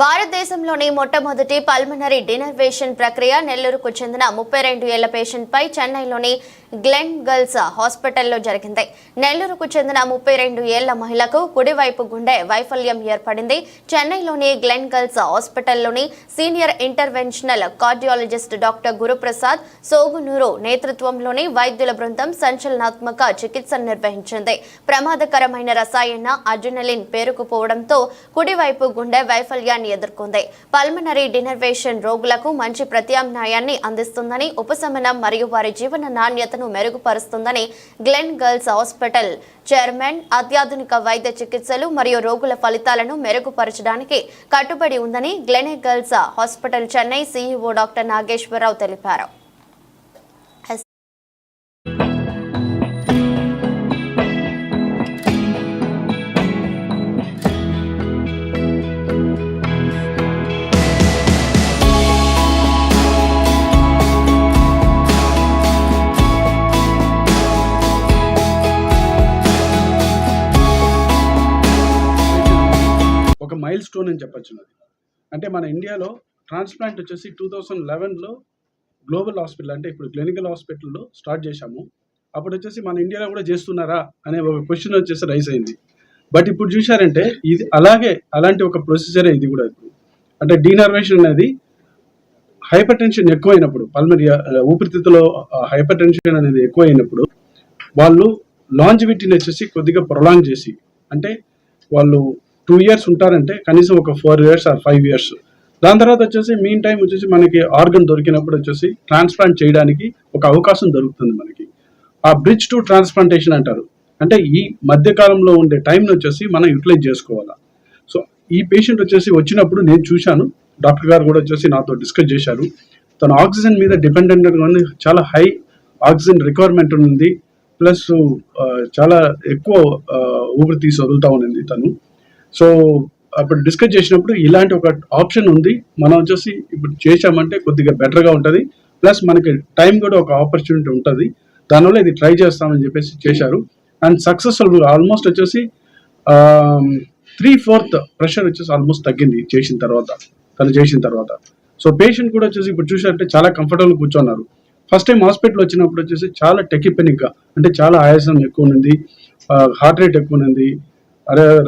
భారతదేశంలోని మొట్టమొదటి పల్మనరీ డినర్వేషన్ ప్రక్రియ నెల్లూరుకు చెందిన ముప్పై రెండు ఏళ్ళ పేషెంట్పై చెన్నైలోని గ్లెన్ గర్ల్స్ హాస్పిటల్లో జరిగింది. నెల్లూరుకు చెందిన ముప్పై రెండు ఏళ్ళ మహిళకు కుడివైపు గుండె వైఫల్యం ఏర్పడింది. చెన్నైలోని Gleneagles హాస్పిటల్లోని senior interventional cardiologist doctor Guruprasad Sogunuru నేతృత్వంలోని వైద్యుల బృందం సంచలనాత్మక చికిత్స నిర్వహించింది. ప్రమాదకరమైన రసాయన అడ్రినలిన్ పేరుకుపోవడంతో కుడివైపు గుండె వైఫల్యాన్ని ఎదుర్కొంది. పల్మనరీ డినర్వేషన్ రోగులకు మంచి ప్రత్యామ్నాయాన్ని అందిస్తుందని ఉపశమనం మరియు వారి జీవన నాణ్యతను మెరుగుపరుస్తుందని గ్లెన్ గర్ల్స్ హాస్పిటల్ చైర్మన్ అత్యాధునిక వైద్య చికిత్సలు మరియు రోగుల ఫలితాలను మెరుగుపరచడానికి కట్టుబడి ఉందని Gleneagles hospital Chennai CEO doctor Nageswararao తెలిపారు. మైల్ స్టోన్ అని చెప్పొచ్చు అంటే మన ఇండియాలో ట్రాన్స్ప్లాంట్ వచ్చేసి టూ థౌజండ్ లెవెన్లో గ్లోబల్ హాస్పిటల్ అంటే ఇప్పుడు క్లినికల్ హాస్పిటల్లో స్టార్ట్ చేశాము. అప్పుడు వచ్చేసి మన ఇండియాలో కూడా చేస్తున్నారా అనే ఒక క్వశ్చన్ వచ్చేసి రైస్ అయింది. బట్ ఇప్పుడు చూశారంటే ఇది అలాగే అలాంటి ఒక ప్రొసీజరే ఇది కూడా ఇప్పుడు. అంటే డీనర్వేషన్ అనేది హైపర్ టెన్షన్ ఎక్కువైనప్పుడు పల్మరీ ఊపిరితిత్తులో హైపర్ టెన్షన్ అనేది ఎక్కువైనప్పుడు వాళ్ళు లాంజివిటీని వచ్చేసి కొద్దిగా ప్రొలాంగ్ చేసి అంటే వాళ్ళు టూ ఇయర్స్ ఉంటారంటే కనీసం ఒక four years or five years. దాని తర్వాత వచ్చేసి మీన్ టైం వచ్చేసి మనకి ఆర్గన్ దొరికినప్పుడు వచ్చేసి ట్రాన్స్ప్లాంట్ చేయడానికి ఒక అవకాశం దొరుకుతుంది మనకి. ఆ బ్రిడ్జ్ టు ట్రాన్స్ప్లాంటేషన్ అంటారు. అంటే ఈ మధ్య కాలంలో ఉండే టైంని వచ్చేసి మనం యూటిలైజ్ చేసుకోవాలా. సో ఈ పేషెంట్ వచ్చేసి వచ్చినప్పుడు నేను చూశాను. డాక్టర్ గారు కూడా వచ్చేసి నాతో డిస్కస్ చేశారు. తను ఆక్సిజన్ మీద డిపెండెంట్ చాలా హై ఆక్సిజన్ రిక్వైర్మెంట్ ఉంది. ప్లస్ చాలా ఎక్కువ ఊపిరి తీసి వదులుతా ఉండింది తను. సో అప్పుడు డిస్కస్ చేసినప్పుడు ఇలాంటి ఒక ఆప్షన్ ఉంది. మనం వచ్చేసి ఇప్పుడు చేశామంటే కొద్దిగా బెటర్గా ఉంటుంది. ప్లస్ మనకి టైం కూడా ఒక ఆపర్చునిటీ ఉంటుంది. దానివల్ల ఇది ట్రై చేస్తామని చెప్పేసి చేశారు. అండ్ సక్సెస్ఫుల్ ఆల్మోస్ట్ వచ్చేసి త్రీ ఫోర్త్ ప్రెషర్ వచ్చేసి ఆల్మోస్ట్ తగ్గింది చేసిన తర్వాత తను చేసిన తర్వాత. సో పేషెంట్ కూడా వచ్చేసి ఇప్పుడు చూసారంటే చాలా కంఫర్టబుల్ కూర్చున్నారు. ఫస్ట్ టైం హాస్పిటల్ వచ్చినప్పుడు వచ్చేసి చాలా టెకిపెనిక్గా అంటే చాలా ఆయాసం ఎక్కువ ఉంది హార్ట్ రేట్ ఎక్కువ ఉంది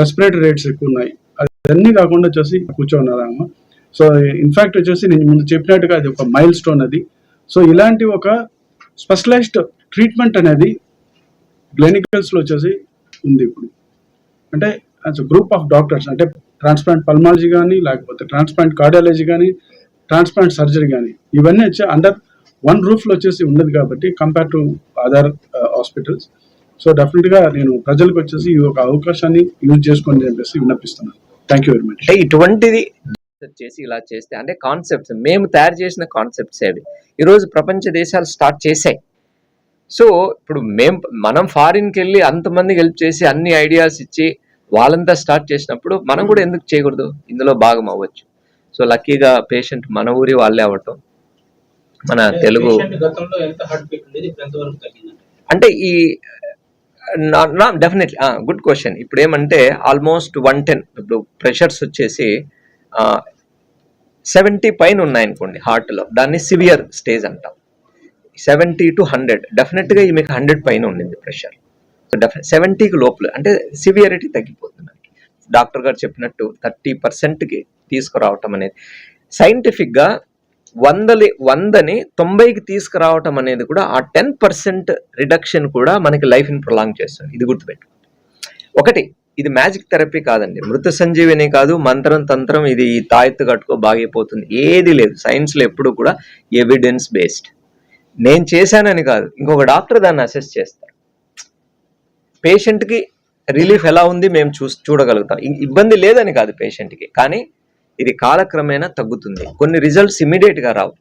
రెస్పిరేటరీ రేట్స్ ఎక్కువ ఉన్నాయి అదన్నీ కాకుండా వచ్చేసి కూర్చోన్నారు అమ్మ సో ఇన్ఫాక్ట్ వచ్చేసి నేను ముందు చెప్పినట్టుగా అది ఒక మైల్ స్టోన్ అది. సో ఇలాంటి ఒక స్పెషలైజ్డ్ ట్రీట్మెంట్ అనేది క్లినికల్స్లో వచ్చేసి ఉంది ఇప్పుడు. అంటే యాజ్ గ్రూప్ ఆఫ్ డాక్టర్స్ అంటే ట్రాన్స్ప్లాంట్ పల్మాలజీ కానీ లేకపోతే ట్రాన్స్ప్లాంట్ కార్డియాలజీ కానీ ట్రాన్స్ప్లాంట్ సర్జరీ కానీ ఇవన్నీ వచ్చి అండర్ వన్ రూఫ్లో వచ్చేసి ఉన్నది కాబట్టి compare to other hospitals so డెఫినెట్గా నేను ప్రజలకు వచ్చేసి ఈ ఒక అవకాశాన్ని యూజ్ చేసుకోండి అని చెప్పేసి విన్నపిస్తున్నాను. థ్యాంక్ యూ వెరీ మచ్ అంటే ఇటువంటిది చేసి ఇలా చేస్తే అంటే కాన్సెప్ట్స్ మేము తయారు చేసిన కాన్సెప్ట్స్ అవి ఈరోజు ప్రపంచ దేశాలు స్టార్ట్ చేశాయి. సో ఇప్పుడు మేము మనం ఫారిన్కి వెళ్ళి అంతమందికి హెల్ప్ చేసి అన్ని ఐడియాస్ ఇచ్చి వాళ్ళంతా స్టార్ట్ చేసినప్పుడు మనం కూడా ఎందుకు చేయకూడదు? ఇందులో భాగం అవ్వచ్చు. సో లక్కీగా పేషెంట్ మన ఊరి వాళ్ళే అవ్వటం మన తెలుగు అంటే ఈ డెఫినెట్లీ గుడ్ క్వశ్చన్ ఇప్పుడు ఏమంటే ఆల్మోస్ట్ వన్ టెన్ ఇప్పుడు ప్రెషర్స్ వచ్చేసి సెవెంటీ పైన ఉన్నాయనుకోండి హార్ట్లో దాన్ని సివియర్ స్టేజ్ అంటాం. సెవెంటీ టు హండ్రెడ్ డెఫినెట్గా ఈ మీకు హండ్రెడ్ పైన ఉండింది ప్రెషర్ సో సెవెంటీకి లోపల అంటే సివియరిటీ తగ్గిపోతుంది మనకి. డాక్టర్ గారు చెప్పినట్టు థర్టీ పర్సెంట్కి తీసుకురావటం అనేది. సైంటిఫిక్గా వందలి వందని తొంభైకి తీసుకురావటం అనేది కూడా ఆ టెన్ పర్సెంట్ రిడక్షన్ కూడా మనకి లైఫ్ని ప్రొలాంగ్ చేస్తుంది. ఇది గుర్తుపెట్టు ఒకటి ఇది మ్యాజిక్ థెరపీ కాదండి. మృత సంజీవిని కాదు మంత్రం తంత్రం ఇది తాయెత్తు కట్టుకో బాగైపోతుంది. ఏది లేదు. సైన్స్లో ఎప్పుడు కూడా ఎవిడెన్స్ బేస్డ్. నేను చేశానని కాదు. ఇంకొక డాక్టర్ దాన్ని అసెస్ చేస్తారు. పేషెంట్కి రిలీఫ్ ఎలా ఉంది మేము చూ చూడగలుగుతాం. ఇబ్బంది లేదని కాదు పేషెంట్కి. కానీ ఇది కాలక్రమేణా తగ్గుతుంది. కొన్ని రిజల్ట్స్గా రావు.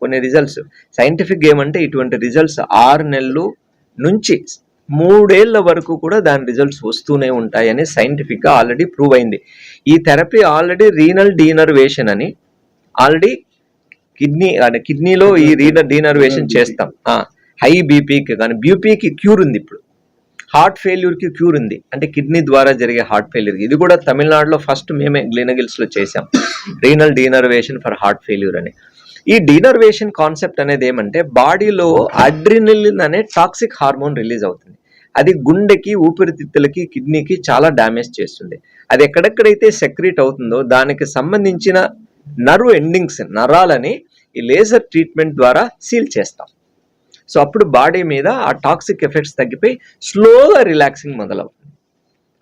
కొన్ని రిజల్ట్స్ సైంటిఫిక్ ఏమంటే ఇటువంటి రిజల్ట్స్ ఆరు నెలలు నుంచి మూడేళ్ళ వరకు కూడా దాని రిజల్ట్స్ వస్తూనే ఉంటాయని సైంటిఫిక్గా ఆల్రెడీ ప్రూవ్ అయింది. ఈ థెరపీ ఆల్రెడీ రీనల్ డీనర్వేషన్ అని ఆల్రెడీ కిడ్నీ అంటే కిడ్నీలో ఈ రీనర్ డీనర్వేషన్ చేస్తాం. హై బీపీకి కానీ బీపీకి క్యూర్ ఉంది ఇప్పుడు. హార్ట్ ఫెయిల్యూర్కి క్యూర్ ఉంది. అంటే కిడ్నీ ద్వారా జరిగే హార్ట్ ఫెయిల్యూర్ ఇది కూడా తమిళనాడులో ఫస్ట్ మేమే గ్లినగిల్స్లో చేసాం renal denervation for heart failure అని. ఈ డీనర్వేషన్ కాన్సెప్ట్ అనేది ఏమంటే బాడీలో అడ్రినలిన్ అనే టాక్సిక్ హార్మోన్ రిలీజ్ అవుతుంది. అది గుండెకి ఊపిరితిత్తులకి కిడ్నీకి చాలా డ్యామేజ్ చేస్తుంది. అది ఎక్కడెక్కడైతే సెక్రీట్ అవుతుందో దానికి సంబంధించిన నర్వ్ ఎండింగ్స్ నరాలని ఈ లేజర్ ట్రీట్మెంట్ ద్వారా సీల్ చేస్తాం. సో అప్పుడు బాడీ మీద ఆ టాక్సిక్ ఎఫెక్ట్స్ తగ్గిపోయి స్లోగా రిలాక్సింగ్ మొదలవుతుంది.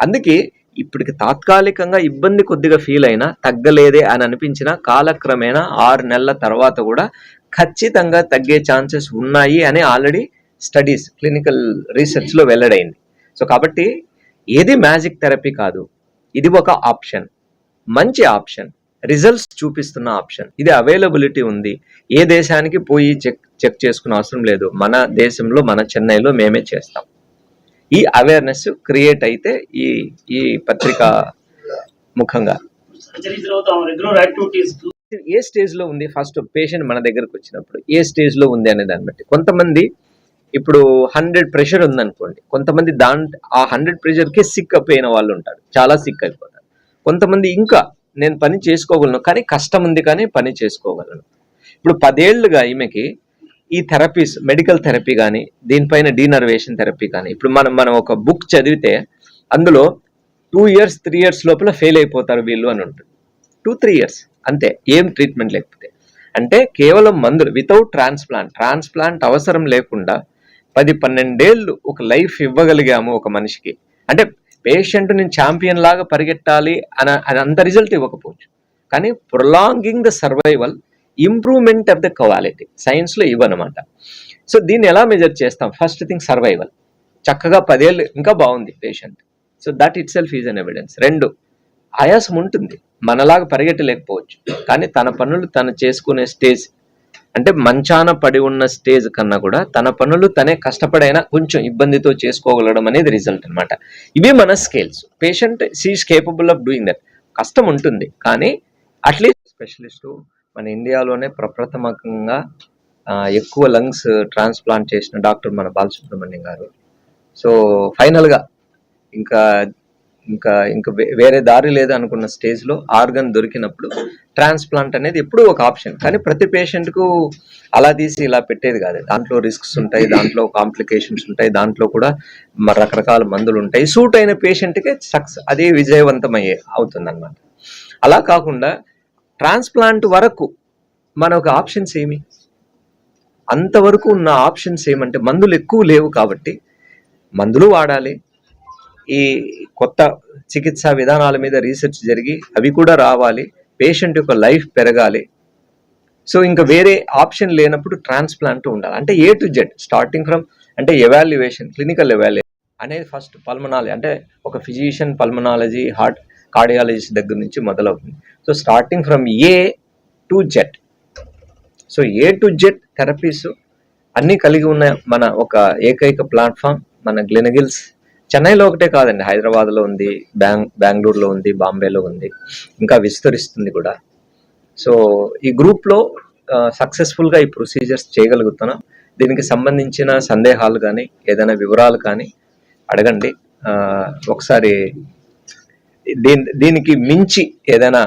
అందుకే ఇప్పటికి తాత్కాలికంగా ఇబ్బంది కొద్దిగా ఫీల్ అయినా తగ్గలేదే అని అనిపించిన కాలక్రమేణా ఆరు నెలల తర్వాత కూడా ఖచ్చితంగా తగ్గే ఛాన్సెస్ ఉన్నాయి అని ఆల్రెడీ స్టడీస్ క్లినికల్ రీసెర్చ్లో వెల్లడైంది. సో కాబట్టి ఏది మ్యాజిక్ థెరపీ కాదు ఇది ఒక ఆప్షన్ మంచి ఆప్షన్. రిజల్ట్స్ చూపిస్తున్న ఆప్షన్ ఇది అవైలబిలిటీ ఉంది. ఏ దేశానికి పోయి చెక్ చెక్ చేసుకునే అవసరం లేదు. మన దేశంలో మన చెన్నైలో మేమే చేస్తాం. ఈ అవేర్నెస్ క్రియేట్ అయితే ఈ ఈ పత్రిక ముఖంగా. ఏ స్టేజ్లో ఉంది? ఫస్ట్ పేషెంట్ మన దగ్గరకు వచ్చినప్పుడు ఏ స్టేజ్లో ఉంది అనే దాన్ని బట్టి. కొంతమంది ఇప్పుడు హండ్రెడ్ ప్రెషర్ ఉందనుకోండి. కొంతమంది దాంట్ ఆ హండ్రెడ్ ప్రెషర్కే సిక్ అయిపోయిన వాళ్ళు ఉంటారు. చాలా సిక్ అయిపోతారు. కొంతమంది ఇంకా నేను పని చేసుకోగలను కానీ కష్టం ఉంది కానీ పని చేసుకోగలను. ఇప్పుడు పదేళ్ళుగా ఈమెకి ఈ థెరపీస్ మెడికల్ థెరపీ కానీ దీనిపైన డీనర్వేషన్ థెరపీ కానీ ఇప్పుడు మనం మనం ఒక బుక్ చదివితే అందులో టూ ఇయర్స్ త్రీ ఇయర్స్ లోపల ఫెయిల్ అయిపోతారు వీళ్ళు అని ఉంటుంది. టూ త్రీ ఇయర్స్ అంతే ఏం ట్రీట్మెంట్ లేకపోతే. అంటే కేవలం మందులు వితౌట్ ట్రాన్స్ప్లాంట్ ట్రాన్స్ప్లాంట్ అవసరం లేకుండా పది పన్నెండేళ్ళు ఒక లైఫ్ ఇవ్వగలిగాము ఒక మనిషికి. అంటే పేషెంట్ నేను ఛాంపియన్ లాగా పరిగెట్టాలి అని అని అంత రిజల్ట్ ఇవ్వకపోవచ్చు. కానీ prolonging the survival improvement of the quality సైన్స్లో ఇవ్వనమాట. సో దీన్ని ఎలా మెజర్ చేస్తాం? ఫస్ట్ థింగ్ సర్వైవల్ చక్కగా పదేళ్ళు ఇంకా బాగుంది patient so that it self is an evidence రెండు ఆయాసం ఉంటుంది. మనలాగా పరిగెట్టలేకపోవచ్చు. కానీ తన పనులు తను చేసుకునే స్టేజ్ అంటే మంచాన పడి ఉన్న స్టేజ్ కన్నా కూడా తన పనులు తనే కష్టపడైనా కొంచెం ఇబ్బందితో చేసుకోగలడం అనేది రిజల్ట్ అనమాట ఇవి మన scales patient she's capable of doing that కష్టం ఉంటుంది. కానీ అట్లీస్ట్ స్పెషలిస్టు మన ఇండియాలోనే ప్రప్రథమకంగా ఎక్కువ లంగ్స్ ట్రాన్స్ప్లాంట్ చేసిన డాక్టర్ మన బాలసుబ్రహ్మణ్యం గారు. సో ఫైనల్గా ఇంకా ఇంకా ఇంకా వే- వేరే దారి లేదు అనుకున్న స్టేజ్లో ఆర్గన్ దొరికినప్పుడు ట్రాన్స్ప్లాంట్ అనేది ఎప్పుడూ ఒక ఆప్షన్ కానీ ప్రతి పేషెంట్కు అలా తీసి ఇలా పెట్టేది కాదు. దాంట్లో రిస్క్స్ ఉంటాయి దాంట్లో కాంప్లికేషన్స్ ఉంటాయి దాంట్లో కూడా రకరకాల మందులు ఉంటాయి. సూట్ అయిన పేషెంట్కే సక్సెస్ అదే విజయవంతమయ్యే అవుతుంది అనమాట అలా కాకుండా ట్రాన్స్ప్లాంట్ వరకు మన ఒక ఆప్షన్స్ ఏమి? అంతవరకు ఉన్న ఆప్షన్స్ ఏమంటే మందులు ఎక్కువ లేవు కాబట్టి మందులు వాడాలి ఈ కొత్త చికిత్సా విధానాల మీద రీసెర్చ్ జరిగి అవి కూడా రావాలి. పేషెంట్ యొక్క లైఫ్ పెరగాలి. సో ఇంకా వేరే ఆప్షన్ లేనప్పుడు ట్రాన్స్ప్లాంట్ ఉండాలి. అంటే A to Z starting from అంటే ఎవాల్యుయేషన్ క్లినికల్ ఎవాల్యుయేషన్ అనేది ఫస్ట్ పల్మనాలజీ అంటే ఒక ఫిజిషియన్ పల్మనాలజీ హార్ట్ కార్డియాలజిస్ట్ దగ్గర నుంచి మొదలవుతుంది. So starting from A to Z. So A to Z therapies అన్నీ కలిగి ఉన్న మన ఒక ఏకైక ప్లాట్ఫామ్ మన గ్లెనగిల్స్ చెన్నైలో ఒకటే కాదండి. హైదరాబాద్లో ఉంది బ్యాంగ్ బెంగళూరులో ఉంది బాంబేలో ఉంది. ఇంకా విస్తరిస్తుంది కూడా. సో ఈ గ్రూప్లో సక్సెస్ఫుల్గా ఈ ప్రొసీజర్స్ చేయగలుగుతున్నాం. దీనికి సంబంధించిన సందేహాలు కానీ ఏదైనా వివరాలు కానీ అడగండి. ఒకసారి దీని దీనికి మించి ఏదైనా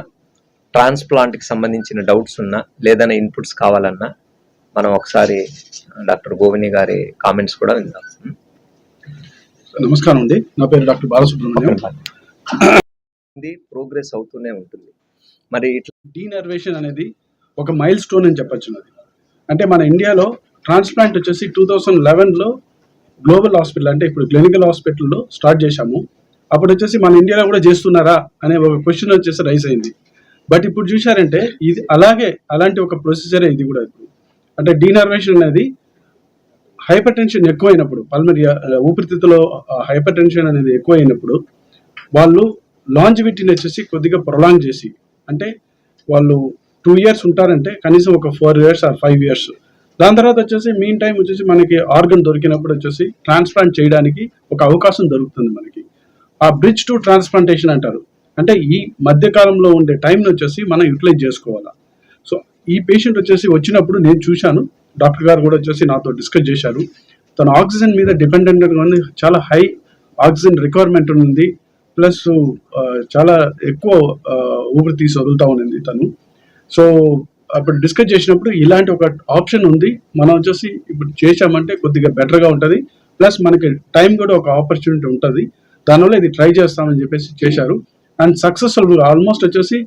ట్రాన్స్ప్లాంట్కి సంబంధించిన డౌట్స్ ఉన్నా లేదైనా ఇన్పుట్స్ కావాలన్నా మనం ఒకసారి డాక్టర్ గోవిని గారి కామెంట్స్ కూడా విందాం. నమస్కారం అండి. నా పేరు డాక్టర్ బాలసుబ్రహ్మణ్యం. ప్రోగ్రెస్ అవుతూనే ఉంటుంది. మరి ఇట్లా డీనర్వేషన్ అనేది ఒక మైల్ స్టోన్ అని చెప్పొచ్చు అంటే మన ఇండియాలో ట్రాన్స్ప్లాంట్ వచ్చేసి టూ థౌజండ్ లెవెన్లో గ్లోబల్ హాస్పిటల్ అంటే ఇప్పుడు క్లినికల్ హాస్పిటల్లో స్టార్ట్ చేశాము. అప్పుడు వచ్చేసి మన ఇండియాలో కూడా చేస్తున్నారా అనే ఒక క్వశ్చన్ వచ్చేసి రైస్ అయింది. బట్ ఇప్పుడు చూశారంటే ఇది అలాగే అలాంటి ఒక ప్రొసీజరే ఇది కూడా ఇప్పుడు. అంటే డీనర్వేషన్ అనేది హైపర్ టెన్షన్ ఎక్కువైనప్పుడు పల్మరి ఊపిరితిత్తులో హైపర్ టెన్షన్ అనేది ఎక్కువైనప్పుడు వాళ్ళు లాంజివిటీని వచ్చేసి కొద్దిగా ప్రొలాంగ్ చేసి అంటే వాళ్ళు టూ ఇయర్స్ ఉంటారంటే కనీసం ఒక four years or five years దాని తర్వాత వచ్చేసి మీన్ టైం వచ్చేసి మనకి ఆర్గన్ దొరికినప్పుడు వచ్చేసి ట్రాన్స్ప్లాంట్ చేయడానికి ఒక అవకాశం దొరుకుతుంది మనకి. ఆ బ్రిడ్జ్ టు ట్రాన్స్ప్లాంటేషన్ అంటారు. అంటే ఈ మధ్య కాలంలో ఉండే టైంని వచ్చేసి మనం యూటిలైజ్ చేసుకోవాలా. సో ఈ పేషెంట్ వచ్చేసి వచ్చినప్పుడు నేను చూశాను డాక్టర్ గారు కూడా వచ్చేసి నాతో డిస్కస్ చేశారు. తను ఆక్సిజన్ మీద డిపెండెంట్ చాలా హై ఆక్సిజన్ రిక్వైర్మెంట్ ఉంది. ప్లస్ చాలా ఎక్కువ ఊపిరి తీసి వదులుతా ఉంది తను. సో అప్పుడు డిస్కస్ చేసినప్పుడు ఇలాంటి ఒక ఆప్షన్ ఉంది. మనం వచ్చేసి ఇప్పుడు చేసామంటే కొద్దిగా బెటర్గా ఉంటుంది. ప్లస్ మనకి టైం కూడా ఒక ఆపర్చునిటీ ఉంటుంది. దానివల్ల ఇది ట్రై చేస్తామని చెప్పేసి చేశారు. అండ్ సక్సెస్ఫుల్ ఆల్మోస్ట్ వచ్చేసి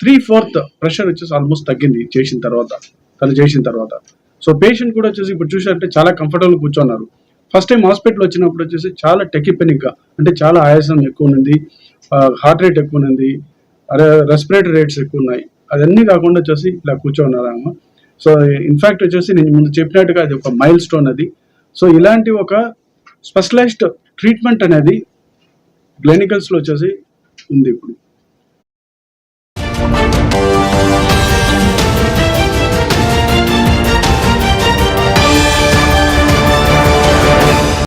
త్రీ ఫోర్త్ ప్రెషర్ వచ్చేసి ఆల్మోస్ట్ తగ్గింది. చేసిన తర్వాత. తను చేసిన తర్వాత. సో పేషెంట్ కూడా వచ్చేసి ఇప్పుడు చూసినట్టే చాలా కంఫర్టబుల్ కూర్చున్నారు. ఫస్ట్ టైం హాస్పిటల్ వచ్చినప్పుడు వచ్చేసి చాలా టెకిపెనిక్గా అంటే చాలా ఆయాసం ఎక్కువ ఉంది హార్ట్ రేట్ ఎక్కువ ఉంది రెస్పిరేటరీ రేట్స్ ఎక్కువ ఉన్నాయి. అదన్నీ కాకుండా వచ్చేసి ఇలా కూర్చోన్నారు అమ్మ సో ఇన్ఫాక్ట్ వచ్చేసి నేను ముందు చెప్పినట్టుగా అది ఒక మైల్ స్టోన్ అది. సో ఇలాంటి ఒక స్పెషలైజ్డ్ ట్రీట్మెంట్ అనేది క్లినికల్స్లో వచ్చేసి ఉంది ఇప్పుడు.